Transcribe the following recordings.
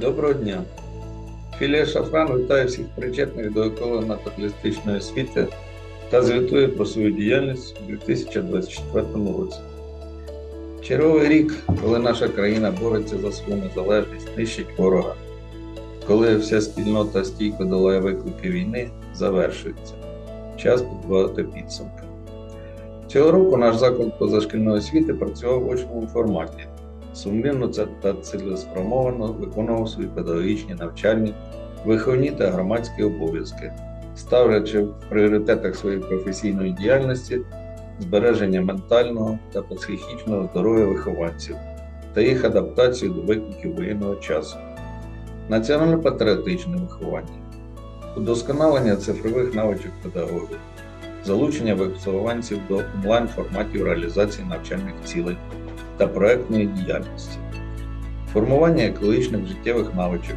Доброго дня! Філія Шафран вітає всіх причетних до еколого-натуралістичної освіти та звітує про свою діяльність у 2024 році. Черговий рік, коли наша країна бореться за свою незалежність, нищить ворога, коли вся спільнота стійко долає виклики війни, завершується. Час підводити підсумки. Цього року наш заклад позашкільної освіти працював в очному форматі сумлінно та цілеспрямовано виконував свої педагогічні навчальні, виховні та громадські обов'язки, ставлячи в пріоритетах своєї професійної діяльності збереження ментального та психічного здоров'я вихованців та їх адаптацію до викликів воєнного часу, національно-патріотичне виховання, удосконалення цифрових навичок педагогів, залучення вихованців до онлайн-форматів реалізації навчальних цілей та проектної діяльності, формування екологічних життєвих навичок,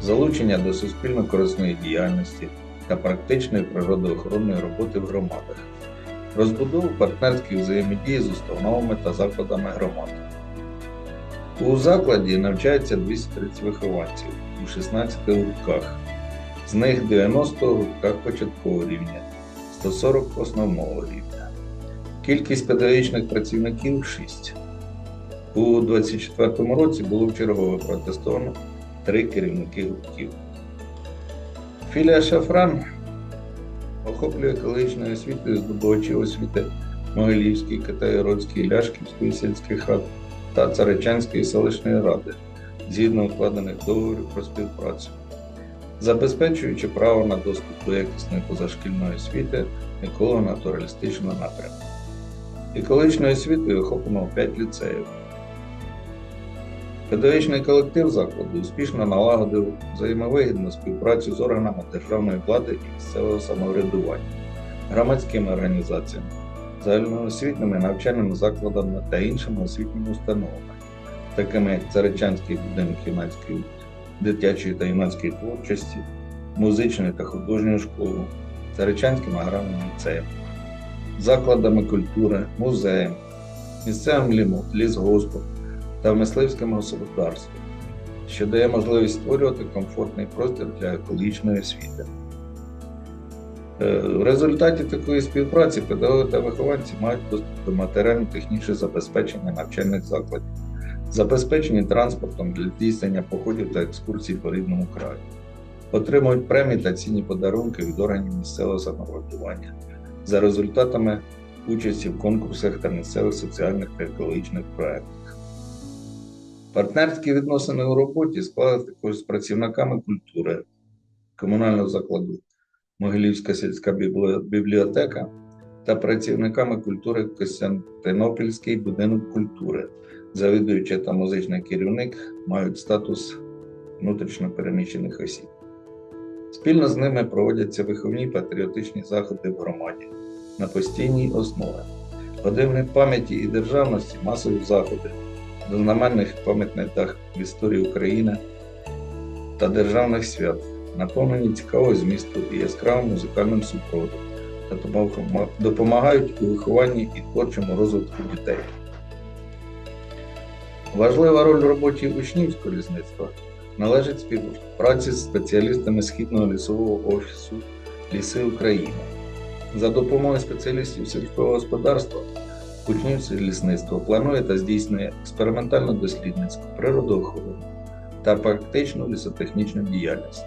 залучення до суспільно-корисної діяльності та практичної природоохоронної роботи в громадах, розбудову партнерських взаємодії з установами та закладами громад. У закладі навчається 230 вихованців у 16 гуртках, з них 90 у гуртках початкового рівня, 140 основного рівня. Кількість педагогічних працівників 6. У 2024 році було вчергове протестовано три керівники гуртків. Філія Шафран охоплює екологічною освітою здобувачів освіти Могилівської, Китайгородської, Ляшківської сільських рад та Царичанської селищної ради згідно укладених договорів про співпрацю, забезпечуючи право на доступ до якісної позашкільної освіти еколого-натуралістичного напрямку. Екологічною освітою охоплено 5 ліцеїв. Педагогічний колектив закладу успішно налагодив взаємовигідну співпрацю з органами державної влади і місцевого самоврядування, громадськими організаціями, загальноосвітніми навчальними закладами та іншими освітніми установами, такими як Царичанський будинок юнацької дитячої та юнацької творчості, музичної та художньої школи, Царичанським аграрним ліцеєм, закладами культури, музеєм, місцевим лісгоспом та в мисливським господарством, що дає можливість створювати комфортний простір для екологічної освіти. Е, В результаті такої співпраці педагоги та вихованці мають доступ до матеріально-технічного забезпечення навчальних закладів, забезпечені транспортом для здійснення походів та екскурсій по рідному краю, отримують премії та цінні подарунки від органів місцевого самоврядування за результатами участі в конкурсах та місцевих соціальних та екологічних проєктах. Партнерські відносини у роботі склали також з працівниками культури комунального закладу Могилівська сільська бібліотека та працівниками культури Костянтинопільський будинок культури, завідуючий та музичний керівник мають статус внутрішньо переміщених осіб. Спільно з ними проводяться виховні патріотичні заходи в громаді на постійній основі. Години пам'яті і державності, масові заходи до знаменних пам'ятних дат в історії України та державних свят, наповнені цікавого змісту і яскравим музикальним супроводом та допомагають у вихованні і творчому розвитку дітей. Важлива роль в роботі учнівського лісництва належить співпраці з спеціалістами Східного лісового офісу Ліси України. За допомогою спеціалістів сільського господарства Учнівське лісництво планує та здійснює експериментально дослідницьку, природоохоронну та практичну лісотехнічну діяльність.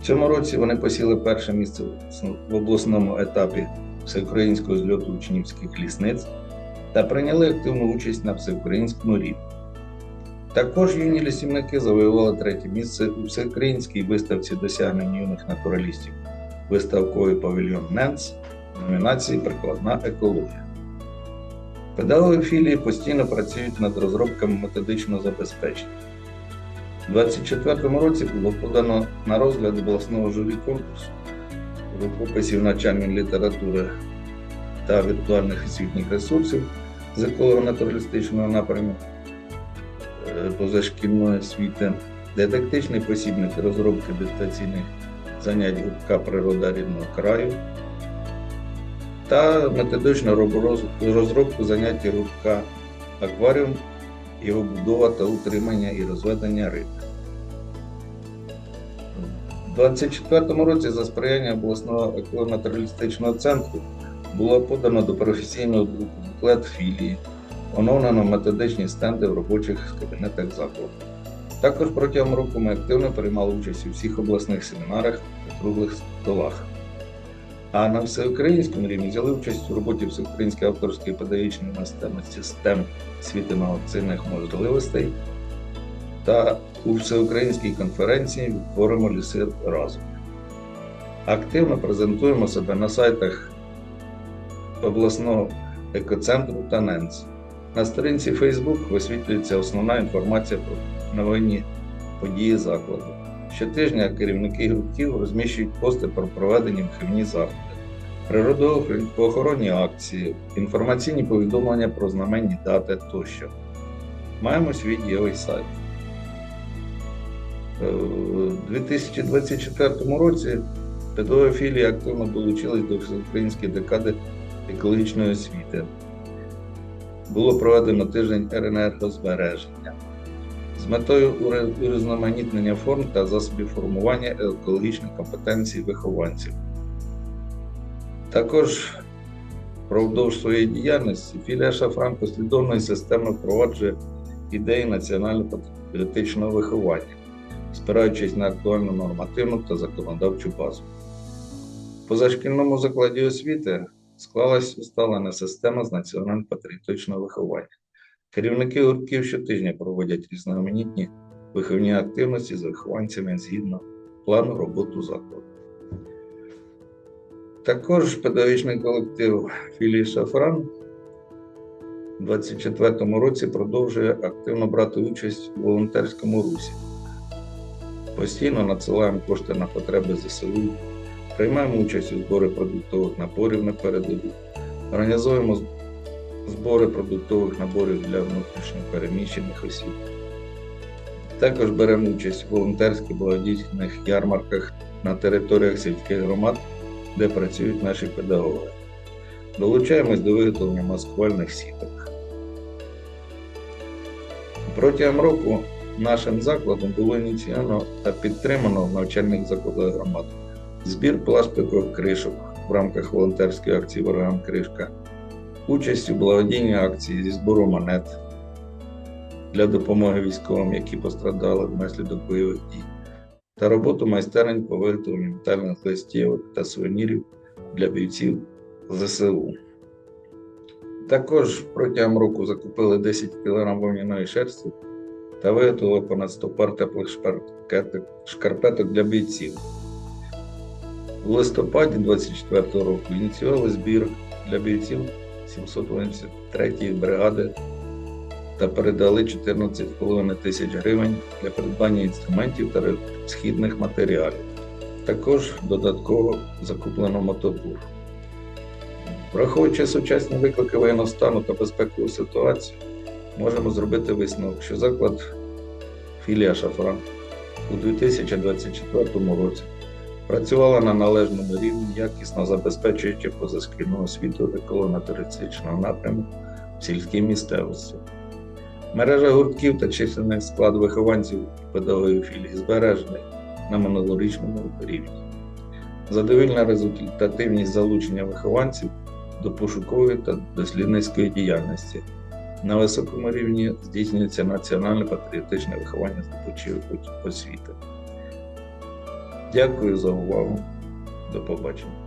В цьому році вони посіли перше місце в обласному етапі всеукраїнського зльоту учнівських лісниць та прийняли активну участь на всеукраїнському рівні. Також юні лісівники завоювали третє місце у всеукраїнській виставці досягнень юних натуралістів виставковий павільйон НЕНЦ в номінації Прикладна екологія. Педагоги філії постійно працюють над розробками методичного забезпечення. У 2024 році було подано на розгляд обласного журі конкурсу рукописів навчальної літератури та віртуальних освітніх ресурсів з еколого-натуралістичного напряму е, позашкільної освіти, дидактичний посібник розробки дистанційних занять гуртка природа рідного краю та методичну розробку заняття гуртка акваріум, його будова та утримання і розведення риб. У 2024 році за сприяння обласного еколого-натуралістичного центру було подано до професійного буклет філії, оновлено методичні стенди в робочих кабінетах закладу. Також протягом року ми активно приймали участь у всіх обласних семінарах та круглих столах. А на всеукраїнському рівні взяли участь у роботі Всеукраїнської авторської педагогічної наставності STEM світи інноваційних можливостей та у всеукраїнській конференції Відтворимо ліси разом. Активно презентуємо себе на сайтах обласного екоцентру та НЕНС. На сторінці Facebook висвітлюється основна інформація про новинні події закладу. Щотижня керівники гуртків розміщують пости про проведені виховні заходи, природоохоронні акції, інформаційні повідомлення про знаменні дати тощо. Маємо свій дієвий сайт. Е, У 2024 році педагоги філії активно долучились до всеукраїнської декади екологічної освіти. Було проведено тиждень енергозбереження з метою урізноманітнення форм та засобів формування екологічних компетенцій вихованців. Також впродовж своєї діяльності філія Шафран послідовно і впроваджує ідеї національно-патріотичного виховання, спираючись на актуальну нормативну та законодавчу базу. Позашкільному закладі освіти склалась усталена система з національно-патріотичного виховання. Керівники гуртків щотижня проводять різноманітні виховні активності з вихованцями згідно плану роботи закладу. Також педагогічний колектив філії Шафран у 2024 році продовжує активно брати участь у волонтерському русі. Постійно надсилаємо кошти на потреби ЗСУ, приймаємо участь у зборі продуктових наборів на передову, організуємо збори продуктових наборів для внутрішньо переміщених осіб. Також беремо участь у волонтерських благодійних ярмарках на територіях сільських громад, де працюють наші педагоги. Долучаємось до виготовлення маскувальних сіток. Протягом року нашим закладом було ініційовано та підтримано в навчальних закладах громад збір пластикових кришок в рамках волонтерської акції Ворогам Кришка, участь у благодійній акції зі збору монет для допомоги військовим, які пострадали внаслідок бойових дій, та роботу майстерень по виготовленню метальних листівок та сувенірів для бійців ЗСУ. Також протягом року закупили 10 кг вовняної шерсті та виготовили понад 100 пар теплих шкарпеток для бійців. У листопаді 24 року ініціювали збір для бійців 783-ї бригади та передали 14,5 тисяч гривень для придбання інструментів та східних матеріалів. Також додатково закуплено мотопур. Враховуючи сучасні виклики воєнного стану та безпекову ситуацію, можемо зробити висновок, що заклад філія Шафран у 2024 році працювала на належному рівні, якісно забезпечуючи позашкільну освіту еколого-туристичного напряму в сільській місцевості. Мережа гуртків та численний склад вихованців педагогів філії збережений на минулорічному рівні. Задовільна результативність залучення вихованців до пошукової та дослідницької діяльності. На високому рівні здійснюється національне патріотичне виховання здобувачів освіти. Дякую за увагу. До побачення.